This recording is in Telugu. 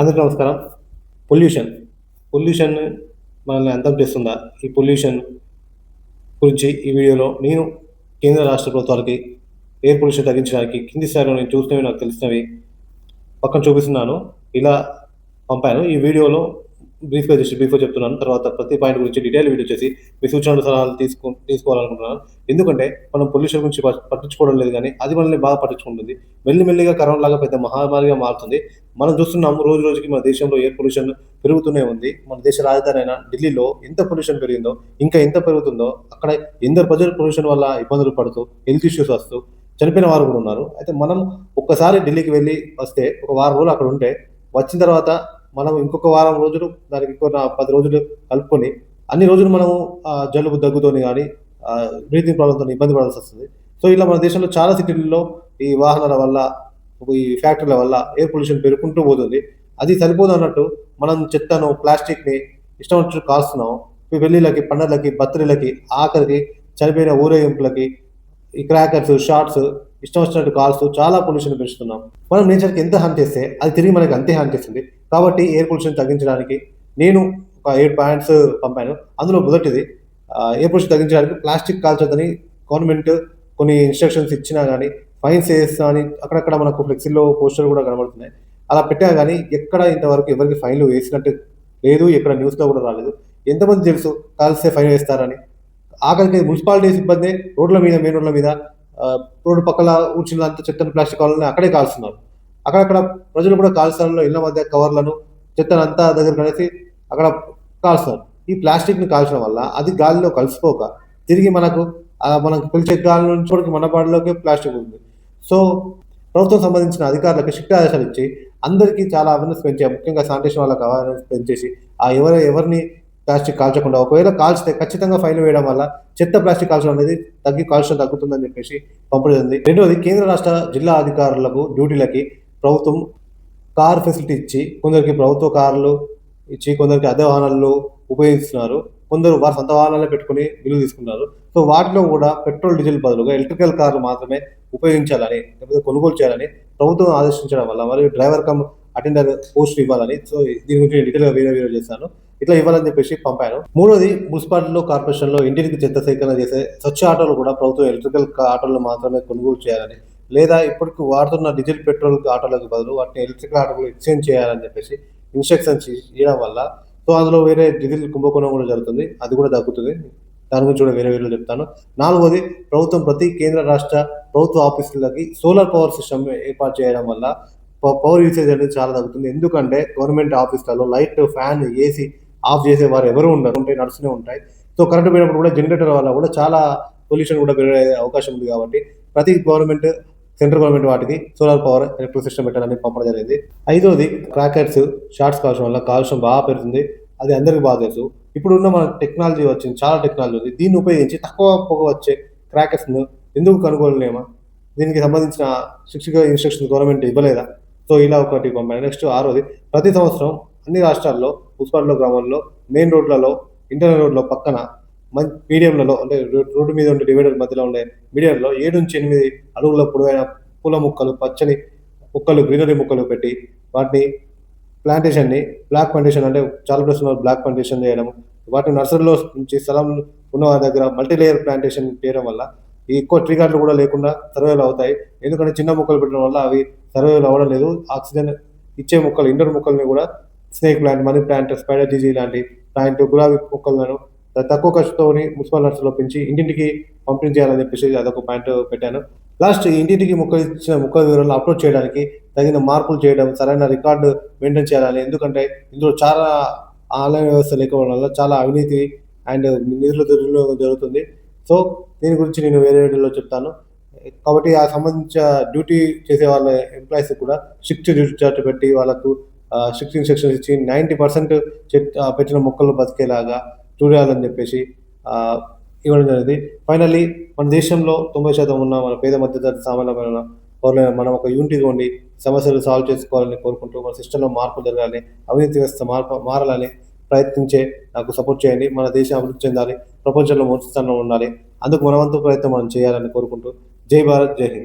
అందరికీ నమస్కారం. పొల్యూషన్ పొల్యూషన్ మనల్ని అంతం చేస్తుందా? ఈ పొల్యూషన్ గురించి ఈ వీడియోలో నేను కేంద్ర రాష్ట్ర ప్రభుత్వాలకి ఎయిర్ పొల్యూషన్ తగ్గించడానికి కింది స్థాయిలో నేను చూసినవి నాకు తెలిసినవి పక్కన చూపిస్తున్నాను. ఇలా పంపాను. ఈ వీడియోలో బ్రీఫ్గా జస్ట్ బ్రీఫ్గా చెప్తున్నాను. తర్వాత ప్రతి పాయింట్ గురించి డీటెయిల్ వీడియో చేసి మీ సూచనలు సలహాలు తీసుకో తీసుకోవాలనుకుంటున్నాను. ఎందుకంటే మనం పొల్యూషన్ గురించి ప- పట్టించుకోవడం లేదు కానీ అది మనల్ని బాగా పట్టించుకుంటుంది. మెల్లిమెల్లిగా కరోనా లాగా పెద్ద మహమ్మారిగా మారుతుంది. మనం చూస్తున్నాము రోజు రోజుకి మన దేశంలో ఎయిర్ పొల్యూషన్ పెరుగుతూనే ఉంది. మన దేశ రాజధాని అయిన ఢిల్లీలో ఎంత పొల్యూషన్ పెరిగిందో ఇంకా ఎంత పెరుగుతుందో అక్కడ ఎందరు ప్రజలు పొల్యూషన్ వల్ల ఇబ్బందులు పడుతూ హెల్త్ ఇష్యూస్ వస్తూ చనిపోయిన వారు కూడా ఉన్నారు. అయితే మనం ఒక్కసారి ఢిల్లీకి వెళ్ళి వస్తే ఒక వారం రోజులు అక్కడ ఉంటే వచ్చిన తర్వాత మనం ఇంకొక వారం రోజులు దానికి ఇంకొక పది రోజులు కలుపుకొని అన్ని రోజులు మనము జలుబు దగ్గుతోని కానీ బ్రీతింగ్ ప్రాబ్లంతో ఇబ్బంది పడాల్సి వస్తుంది. సో ఇలా మన దేశంలో చాలా సిటీల్లో ఈ వాహనాల వల్ల ఈ ఫ్యాక్టరీల వల్ల ఎయిర్ పొల్యూషన్ పెరుగుకుంటూ పోతుంది. అది సరిపోదు అన్నట్టు మనం చెత్తను ప్లాస్టిక్ని ఇష్టం వచ్చి కాల్స్తున్నాం పెళ్ళిళ్ళకి పండగలకి బర్త్డేలకి ఆఖరికి చనిపోయిన ఊరేగింపులకి ఈ క్రాకర్స్ షార్ట్స్ ఇష్టం వచ్చినట్టు కాల్స్ చాలా పొల్యూషన్ పెంచుతున్నాం. మనం నేచర్కి ఎంత హాని చేస్తే అది తిరిగి మనకి అంతే హాని చేస్తుంది. కాబట్టి ఎయిర్ పొల్యూషన్ తగ్గించడానికి నేను ఒక ఎయిట్ పాయింట్స్ పంపాను. అందులో మొదటిది ఎయిర్ పొల్యూషన్ తగ్గించడానికి ప్లాస్టిక్ కాల్చొద్దని గవర్నమెంట్ కొన్ని ఇన్స్ట్రక్షన్స్ ఇచ్చినా కానీ ఫైన్స్ వేస్తా అని అక్కడక్కడ మనకు ఫ్లెక్సీలో పోస్టర్ కూడా కనబడుతున్నాయి. అలా పెట్టా కానీ ఎక్కడ ఇంతవరకు ఎవరికి ఫైన్లు వేసినట్టు లేదు ఎక్కడ న్యూస్లో కూడా రాలేదు. ఎంతమంది తెలుసు కాల్స్తే ఫైన్ వేస్తారని? ఆఖరికి మున్సిపాలిటీ సిబ్బంది రోడ్ల మీద మెయిన్ రోడ్ల మీద రోడ్డు పక్కల ఊడ్చినంత చెత్తను ప్లాస్టిక్ కవర్లను అక్కడే కాల్స్తున్నారు. అక్కడక్కడ ప్రజలు కూడా కాల్స్థలంలో ఇళ్ళ మధ్య కవర్లను చెత్తను అంతా దగ్గర కలిసి అక్కడ కాల్స్తారు ఈ ప్లాస్టిక్ని కాల్చడం వల్ల అది గాలిలో కలిసిపోక తిరిగి మనకు మనకు పిలిచే గాలి నుంచి కూడా మన బాడీలోకి ప్లాస్టిక్ ఉంది. సో ప్రభుత్వం సంబంధించిన అధికారులకు శిక్ష ఆదేశాలు ఇచ్చి అందరికీ చాలా అవేర్నెస్ పెంచే ముఖ్యంగా శానిటేషన్ వాళ్ళకి అవేర్నెస్ పెంచేసి ఆ ఎవరు ఎవరిని ప్లాస్టిక్ కాల్చకుండా ఒకవేళ కాల్చితే ఖచ్చితంగా ఫైన్ వేయడం వల్ల చెత్త ప్లాస్టిక్ కాల్చడం అనేది తగ్గి కాలుష్యం తగ్గుతుందని చెప్పేసి పంపడింది రెండవది కేంద్ర రాష్ట్ర జిల్లా అధికారులకు డ్యూటీలకి ప్రభుత్వం కార్ ఫెసిలిటీ ఇచ్చి కొందరికి ప్రభుత్వ కార్లు ఇచ్చి కొందరికి అదే వాహనాలు ఉపయోగిస్తున్నారు. కొందరు వారి సొంత వాహనాలే పెట్టుకుని విలువ తీసుకున్నారు సో వాటిలో కూడా పెట్రోల్ డీజిల్ బదులుగా ఎలక్ట్రికల్ కార్లు మాత్రమే ఉపయోగించాలని లేకపోతే కొనుగోలు చేయాలని ప్రభుత్వం ఆదేశించడం వల్ల మరియు డ్రైవర్ కమ్ అటెండర్ పోస్ట్ ఇవ్వాలని సో దీని గురించి నేను డీటెయిల్గా వేరే వీడియో చేశాను ఇట్లా ఇవ్వాలని చెప్పేసి పంపాను మూడోది మున్సిపాలిటీలో కార్పొరేషన్లో ఇంటికి చెత్త సేకరణ చేసే స్వచ్ఛ ఆటోలు కూడా ప్రభుత్వం ఎలక్ట్రికల్ ఆటోలు మాత్రమే కొనుగోలు చేయాలని లేదా ఇప్పటికి వాడుతున్న డీజిల్ పెట్రోల్ ఆటోలకు బదులు వాటిని ఎలక్ట్రికల్ ఆటోలు ఎక్స్చేంజ్ చేయాలని చెప్పేసి ఇన్స్ట్రక్షన్స్ ఇవ్వడం వల్ల సో అందులో వేరే డీజిల్ కుంభకోణం కూడా జరుగుతుంది అది కూడా తగ్గుతుంది. దాని గురించి కూడా వేరే వేరే చెప్తాను. నాలుగోది ప్రభుత్వం ప్రతి కేంద్ర రాష్ట్ర ప్రభుత్వ ఆఫీసులకి సోలార్ పవర్ సిస్టమ్ ఏర్పాటు చేయడం వల్ల ప- పవర్ యూసేజ్ అనేది చాలా తగ్గుతుంది. ఎందుకంటే గవర్నమెంట్ ఆఫీసులలో లైట్ ఫ్యాన్ ఏసీ ఆఫ్ చేసే వారు ఎవరు ఉండరు. ఉంటాయి నడుస్తూనే ఉంటాయి. సో కరెంట్ పోయినప్పుడు కూడా జనరేటర్ వల్ల కూడా చాలా పొల్యూషన్ కూడా పెరిగే అవకాశం ఉంది కాబట్టి ప్రతి గవర్నమెంట్ సెంట్రల్ గవర్నమెంట్ వాటికి సోలార్ పవర్ ఎలక్ట్రిక్ సిస్టమ్ పెట్టాలని పంపడం జరిగింది. ఐదోది క్రాకర్స్ షార్ట్స్ కాల్చడం వల్ల కాలుష్యం బాగా పెరుగుతుంది. అది అందరికీ బాగా తెలుసు. ఇప్పుడున్న మన టెక్నాలజీ వచ్చింది చాలా టెక్నాలజీ ఉంది. దీన్ని ఉపయోగించి తక్కువ పొగ వచ్చే క్రాకర్స్ను ఎందుకు కనుగొనలేమా? దీనికి సంబంధించిన శిక్షక ఇన్స్ట్రక్షన్ గవర్నమెంట్ ఇవ్వలేదా? సో ఇలా ఒకటి పంపాను నెక్స్ట్ ఆరోది ప్రతి సంవత్సరం అన్ని రాష్ట్రాల్లో మున్సిపాలిటీ గ్రామంలో మెయిన్ రోడ్లలో ఇంటర్నల్ రోడ్లో పక్కన మీడియంలలో అంటే రోడ్డు మీద ఉండే డివైడర్ మధ్యలో ఉండే మీడియంలో ఏడు నుంచి ఎనిమిది అడుగుల పొడవైన పూల మొక్కలు పచ్చని మొక్కలు గ్రీనరీ మొక్కలు పెట్టి వాటిని ప్లాంటేషన్ని బ్లాక్ ప్లాంటేషన్ అంటే చాలా ప్లేస్లో బ్లాక్ ప్లాంటేషన్ చేయడం. వాటిని నర్సరీలో నుంచి స్థలం ఉన్న వారి దగ్గర మల్టీ లేయర్ ప్లాంటేషన్ చేయడం వల్ల ఎక్కువ ట్రీ గార్డులు కూడా లేకుండా సర్వేలు అవుతాయి. ఎందుకంటే చిన్న మొక్కలు పెట్టడం వల్ల అవి సర్వేలు అవ్వడం లేదు. ఆక్సిజన్ ఇచ్చే మొక్కలు ఇండోర్ మొక్కల్ని కూడా snake plant money plant spider GG లాంటి ప్లాంట్ గులాబీ మొక్కలను తక్కువ ఖర్చుతోని మున్సిపల్ నర్సులో పెంచి ఇంటింటికి పంపిణీ చేయాలని చెప్పేసి అదొక పాయింట్ పెట్టాను. లాస్ట్ ఇంటింటికి మొక్కలు ఇచ్చిన మొక్కల వివరాలు అప్లోడ్ చేయడానికి తగిన మార్పులు చేయడం సరైన రికార్డు మెయింటైన్ చేయాలని ఎందుకంటే ఇందులో చాలా ఆన్లైన్ వ్యవస్థ లేకపోవడం వల్ల చాలా అవినీతి అండ్ నిధుల దుర్వినియోగం జరుగుతుంది. సో దీని గురించి నేను వేరే వీడియోలో చెప్తాను. కాబట్టి ఆ సంబంధించిన డ్యూటీ చేసే వాళ్ళ ఎంప్లాయీస్ కూడా స్ట్రిక్ట్ డ్యూటీ చార్ట్ పెట్టి వాళ్ళకు సిక్స్టీన్ సెక్షన్స్ ఇచ్చి నైంటీ పర్సెంట్ పెట్టిన మొక్కలు బతికేలాగా చూడాలని చెప్పేసి ఇవ్వడం జరిగింది. ఫైనల్లీ మన దేశంలో తొంభై శాతం ఉన్న మన పేద మధ్యతరగతి సామాన్యమైన పౌరులైన మనం ఒక యూనిటీగా ఉండి సమస్యలు సాల్వ్ చేసుకోవాలని కోరుకుంటూ మన సిస్టంలో మార్పు జరగాలని అవినీతి వ్యవస్థ మార్పు మారాలని ప్రయత్నించే నాకు సపోర్ట్ చేయండి. మన దేశం అభివృద్ధి చెందాలి ప్రపంచంలో మొదటి స్థానంలో ఉండాలి. అందుకు మనవంతు ప్రయత్నం మనం చేయాలని కోరుకుంటూ జై భారత్ జై హింద్.